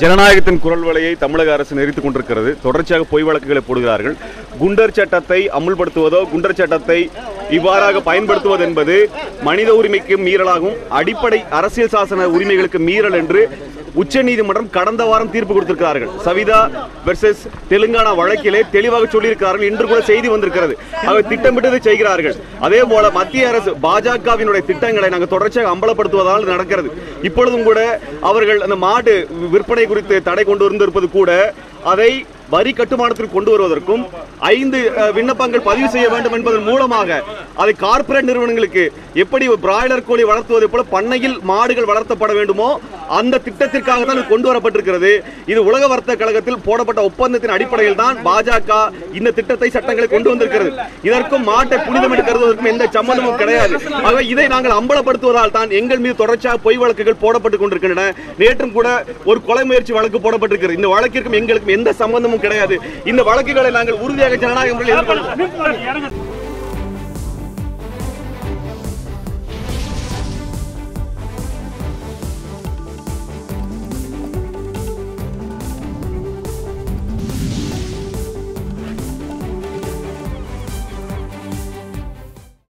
ஜனநாயகத்தின் குரல் வலையை தமிழக அரசு நெறித்துக் கொண்டிருக்கிறது. தொடர்ச்சியாக பொய் வழக்குகளை போடுகிறார்கள். குண்டர் சட்டத்தை அமுல்படுத்துவதோ குண்டர் சட்டத்தை இவ்வாறாக பயன்படுத்துவது என்பது மனித உரிமைக்கு மீறலாகும் அடிப்படை அரசியல் சாசன உரிமைகளுக்கு மீறல் என்று உச்சநீதிமன்றம் கடந்த வாரம் தீர்ப்பு கொடுத்திருக்கிறார்கள். சவிதா வெர்சஸ் தெலுங்கானா வழக்கிலே தெளிவாக சொல்லியிருக்கிறார்கள். இன்று கூட செய்தி வந்திருக்கிறது. அவர் திட்டமிட்டது செய்கிறார்கள். அதே போல மத்திய அரசு பாஜகவினுடைய திட்டங்களை நாங்கள் தொடர்ச்சியாக அம்பலப்படுத்துவதால் நடக்கிறது. இப்பொழுதும் கூட அவர்கள் அந்த மாடு விற்பனை குறித்து தடை கொண்டு வந்திருப்பது கூட அதை வரி கட்டுமானத்தில் கொண்டு வருவதற்கும் ஐந்து விண்ணப்பங்கள் பதிவு செய்ய வேண்டும் என்பதன் மூலமாக அது கார்ப்பரேட் நிறுவனங்களுக்கு எப்படி பிராய்லர் கோழி வளர்த்துவதை போல பண்ணையில் மாடுகள் வளர்த்தப்பட வேண்டுமோ அந்த திட்டத்திற்காக தான் கொண்டு வரப்பட்டிருக்கிறது. இது உலக வர்த்தக கழகத்தில் போடப்பட்ட ஒப்பந்தத்தின் அடிப்படையில் தான் பாஜக இந்த திட்டத்தை சட்டங்களை கொண்டு வந்திருக்கிறது. இதற்கும் மாட்டை புனிதம் எடுக்கிறதுக்கும் எந்த சம்மந்தமும் கிடையாது. ஆக இதை நாங்கள் அம்பலப்படுத்துவதால் தான் எங்கள் மீது தொடர்ச்சியாக பொய் வழக்குகள் போடப்பட்டுக் கொண்டிருக்கின்றன. நேற்றும் கூட ஒரு கொலை முயற்சி வழக்கு போடப்பட்டிருக்கிறது. இந்த வழக்கிற்கும் எங்களுக்கும் எந்த சம்பந்தமும் கிடையாது. இந்த வழக்குகளை நாங்கள் உறுதியாக ஜனநாயக முறையில் எதிர்கொள்கிறோம்